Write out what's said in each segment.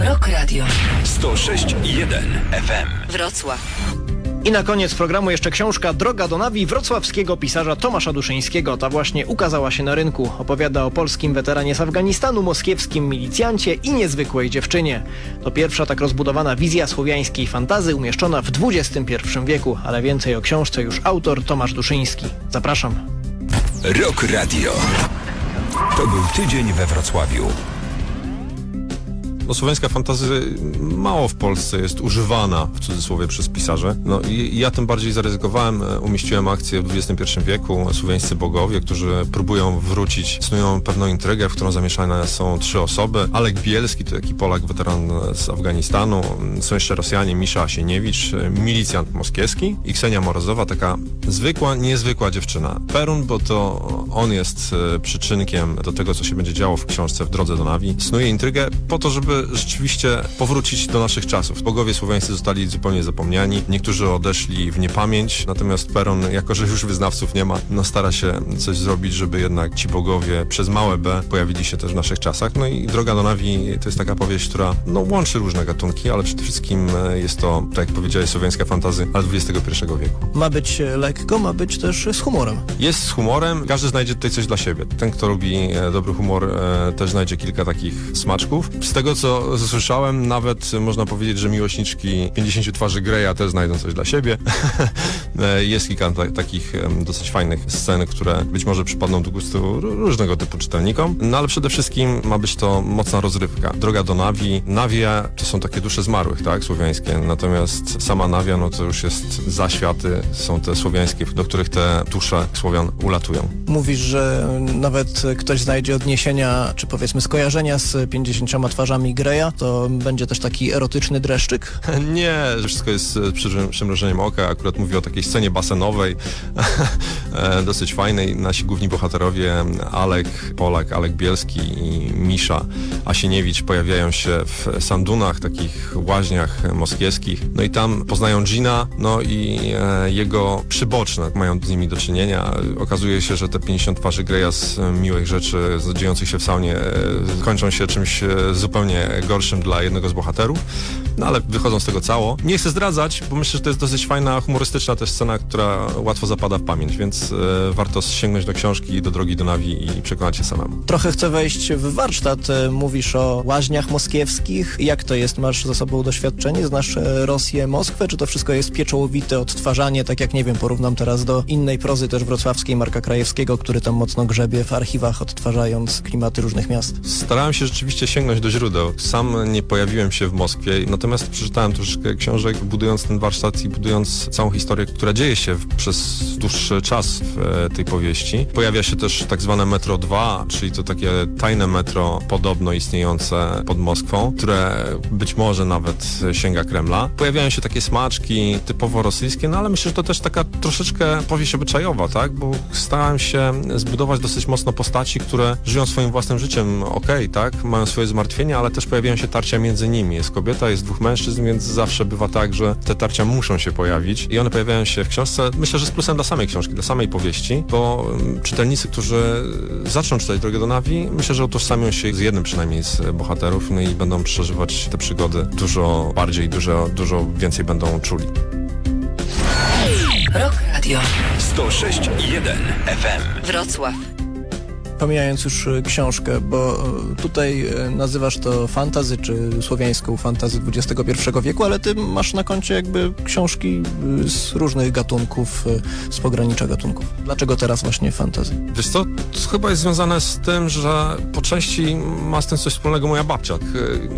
Rock Radio. 106,1 FM. Wrocław. I na koniec programu jeszcze książka Droga do Nawi wrocławskiego pisarza Tomasza Duszyńskiego. Ta właśnie ukazała się na rynku. Opowiada o polskim weteranie z Afganistanu, moskiewskim milicjancie i niezwykłej dziewczynie. To pierwsza tak rozbudowana wizja słowiańskiej fantazy umieszczona w XXI wieku, ale więcej o książce już autor Tomasz Duszyński. Zapraszam. Rock Radio. To był tydzień we Wrocławiu. No, słowiańska fantazy mało w Polsce jest używana, w cudzysłowie, przez pisarze. No i ja tym bardziej zaryzykowałem, e, umieściłem akcję w XXI wieku, słowiańscy bogowie, którzy próbują wrócić, snują pewną intrygę, w którą zamieszane są trzy osoby. Alek Bielski, to taki Polak, weteran z Afganistanu, są jeszcze Rosjanie, Misza Asieniewicz, milicjant moskiewski i Ksenia Morozowa, taka zwykła, niezwykła dziewczyna. Perun, bo to on jest e, przyczynkiem do tego, co się będzie działo w książce W drodze do Nawi. Snuje intrygę po to, żeby rzeczywiście powrócić do naszych czasów. Bogowie słowiańscy zostali zupełnie zapomniani, niektórzy odeszli w niepamięć, natomiast Peron, jako że już wyznawców nie ma, no stara się coś zrobić, żeby jednak ci bogowie przez małe B pojawili się też w naszych czasach. No i Droga do Nawi to jest taka powieść, która no, łączy różne gatunki, ale przede wszystkim e, jest to, tak jak powiedziałeś, słowiańska fantazy, ale XXI wieku. Ma być lekko, ma być też z humorem. Jest z humorem, każdy znajdzie tutaj coś dla siebie. Ten, kto lubi e, dobry humor, e, też znajdzie kilka takich smaczków. Z tego, co słyszałem, nawet można powiedzieć, że miłośniczki 50 twarzy Greya też znajdą coś dla siebie. E, Jest kilka ta takich dosyć fajnych scen, które być może przypadną do gustu ró- różnego typu czytelnikom. No ale przede wszystkim ma być to mocna rozrywka. Droga do Nawi. Nawia to są takie dusze zmarłych, tak, słowiańskie. Natomiast sama Nawia, no to już jest zaświaty, są te słowiańskie, do których te dusze Słowian ulatują. Mówisz, że nawet ktoś znajdzie odniesienia, czy powiedzmy skojarzenia z 50 twarzami Greya, to będzie też taki erotyczny dreszczyk. Nie, wszystko jest e, przy przymrużeniem oka. Akurat mówię o takiej scenie basenowej, e, dosyć fajnej. Nasi główni bohaterowie Alek Polak, Alek Bielski i Misza Asieniewicz pojawiają się w sandunach, takich łaźniach moskiewskich. No i tam poznają Gina, no i e, jego przyboczne mają z nimi do czynienia. Okazuje się, że te 50 twarzy Greya z miłych rzeczy dziejących się w saunie kończą się czymś zupełnie gorszym dla jednego z bohaterów. No ale wychodzą z tego cało. Nie chcę zdradzać, bo myślę, że to jest dosyć fajna, humorystyczna też scena, która łatwo zapada w pamięć, więc e, warto sięgnąć do książki, do drogi do Nawi i przekonać się samemu. Trochę chcę wejść w warsztat. E, Mówisz o łaźniach moskiewskich. Jak to jest? Masz za sobą doświadczenie? Znasz e, Rosję, Moskwę? Czy to wszystko jest pieczołowite odtwarzanie? Tak jak, nie wiem, porównam teraz do innej prozy też wrocławskiej Marka Krajewskiego, który tam mocno grzebie w archiwach, odtwarzając klimaty różnych miast. Starałem się rzeczywiście sięgnąć do źródeł. Sam nie pojawiłem się w Moskwie, natomiast przeczytałem troszeczkę książek, budując ten warsztat i budując całą historię, która dzieje się przez dłuższy czas w e, tej powieści. Pojawia się też tak zwane Metro 2, czyli to takie tajne metro podobno istniejące pod Moskwą, które być może nawet sięga Kremla. Pojawiają się takie smaczki typowo rosyjskie, no ale myślę, że to też taka troszeczkę powieść obyczajowa, tak? Bo starałem się zbudować dosyć mocno postaci, które żyją swoim własnym życiem, okej, tak? Mają swoje zmartwienia, ale też pojawiają się tarcia między nimi. Jest kobieta, jest dwóch mężczyzn, więc zawsze bywa tak, że te tarcia muszą się pojawić i one pojawiają się w książce. Myślę, że z plusem dla samej książki, dla samej powieści, bo mm, czytelnicy, którzy zaczną czytać Drogę do Nawi, myślę, że utożsamią się z jednym przynajmniej z bohaterów, no i będą przeżywać te przygody dużo bardziej, dużo, dużo więcej będą czuli. Rock Radio. 106,1 FM. Wrocław. Pomijając już e, książkę, bo e, tutaj e, nazywasz to fantazy, czy słowiańską fantazy XXI wieku, ale ty masz na koncie jakby książki z różnych gatunków, z pogranicza gatunków. Dlaczego teraz właśnie fantazy? Wiesz co, to chyba jest związane z tym, że po części ma z tym coś wspólnego moja babcia. E,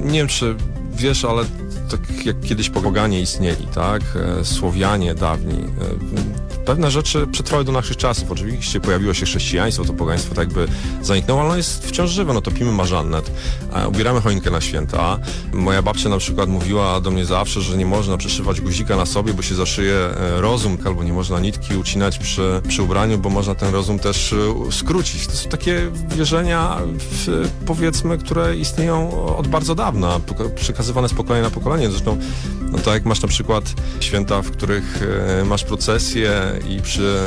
Nie wiem, czy wiesz, ale tak jak kiedyś poganie istnieli, tak? Słowianie dawni. Pewne rzeczy przetrwały do naszych czasów. Oczywiście pojawiło się chrześcijaństwo, to pogaństwo tak jakby zaniknęło, ale ono jest wciąż żywe. No topimy marzannet, ubieramy choinkę na święta. Moja babcia na przykład mówiła do mnie zawsze, że nie można przyszywać guzika na sobie, bo się zaszyje e, rozum, albo nie można nitki ucinać przy, przy ubraniu, bo można ten rozum też e, skrócić. To są takie wierzenia, w, powiedzmy, które istnieją od bardzo dawna, przekazywane z pokolenia na pokolenie. Zresztą No to jak masz na przykład święta, w których e, masz procesje i przy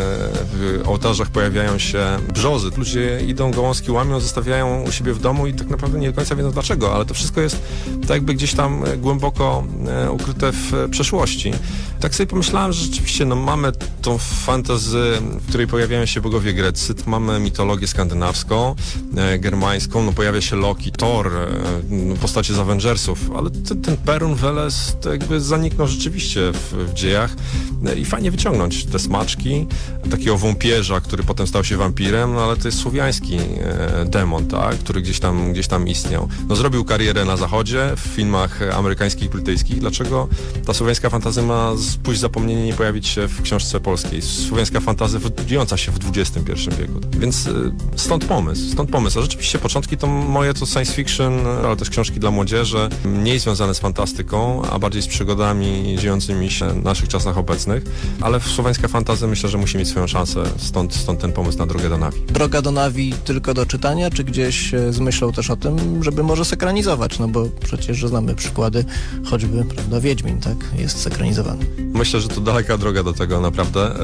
ołtarzach pojawiają się brzozy, ludzie idą gałązki łamią, zostawiają u siebie w domu i tak naprawdę nie do końca wiedzą dlaczego, ale to wszystko jest tak jakby gdzieś tam e, głęboko e, ukryte w przeszłości. Tak sobie pomyślałem, że rzeczywiście no, mamy tą fantazy, w której pojawiają się bogowie greccy, mamy mitologię skandynawską, germańską, no pojawia się Loki, Thor, no, postacie z Avengersów, ale ten, ten Perun Veles to jakby zaniknął rzeczywiście w, w dziejach i fajnie wyciągnąć te smaczki takiego wąpierza, który potem stał się wampirem, no ale to jest słowiański e, demon, tak, który gdzieś tam, gdzieś tam istniał. No zrobił karierę na zachodzie, w filmach amerykańskich, brytyjskich. Dlaczego ta słowiańska fantazja ma pójść zapomnienie nie pojawić się w książce polskiej? Słowiańska fantazja w- dziejąca się w XXI wieku. Więc e, stąd pomysł, stąd pomysł. A rzeczywiście początki to moje to science fiction, ale też książki dla młodzieży, mniej związane z fantastyką, a bardziej z przygodami dziejącymi się w naszych czasach obecnych. Ale słowiańska fantazja myślę, że musi mieć swoją szansę. Stąd, stąd ten pomysł na drogę do Nawi. Droga do Nawi tylko do czytania, czy gdzieś e, z myślą też o tym, żeby może sekranizować? No bo przecież znamy przykłady, choćby, prawda, Wiedźmin, tak, jest sekranizowany. Myślę, że to daleka droga do tego naprawdę.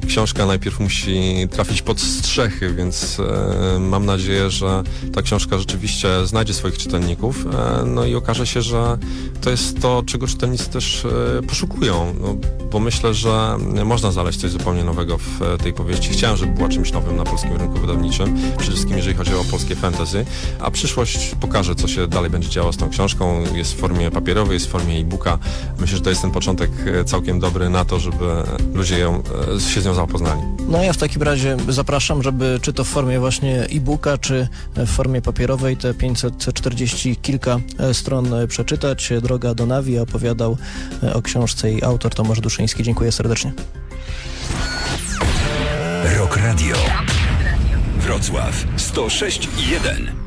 E, Książka najpierw musi trafić pod strzechy, więc e, mam nadzieję, że ta książka rzeczywiście znajdzie swoich czytelników. No i okaże się, że to jest to, czego czytelnicy też e, poszukują. No, bo myślę, że można znaleźć coś zupełnie nowego w e, tej powieści. Chciałem, żeby była czymś nowym na polskim rynku wydawniczym, przede wszystkim jeżeli chodzi o polskie fantasy, a przyszłość pokaże, co się dalej będzie działo z tą książką. Jest w formie papierowej, jest w formie e-booka. Myślę, że to jest ten początek e, całkiem dobry na to, żeby ludzie ją, się z nią zapoznali. No ja w takim razie zapraszam, żeby czy to w formie właśnie e-booka, czy w formie papierowej te 540 kilka stron przeczytać. Droga do Nawi opowiadał e, o książce jej autor Tomasz Duszyński. Dziękuję serdecznie. Rok Radio. Wrocław 106 i 1.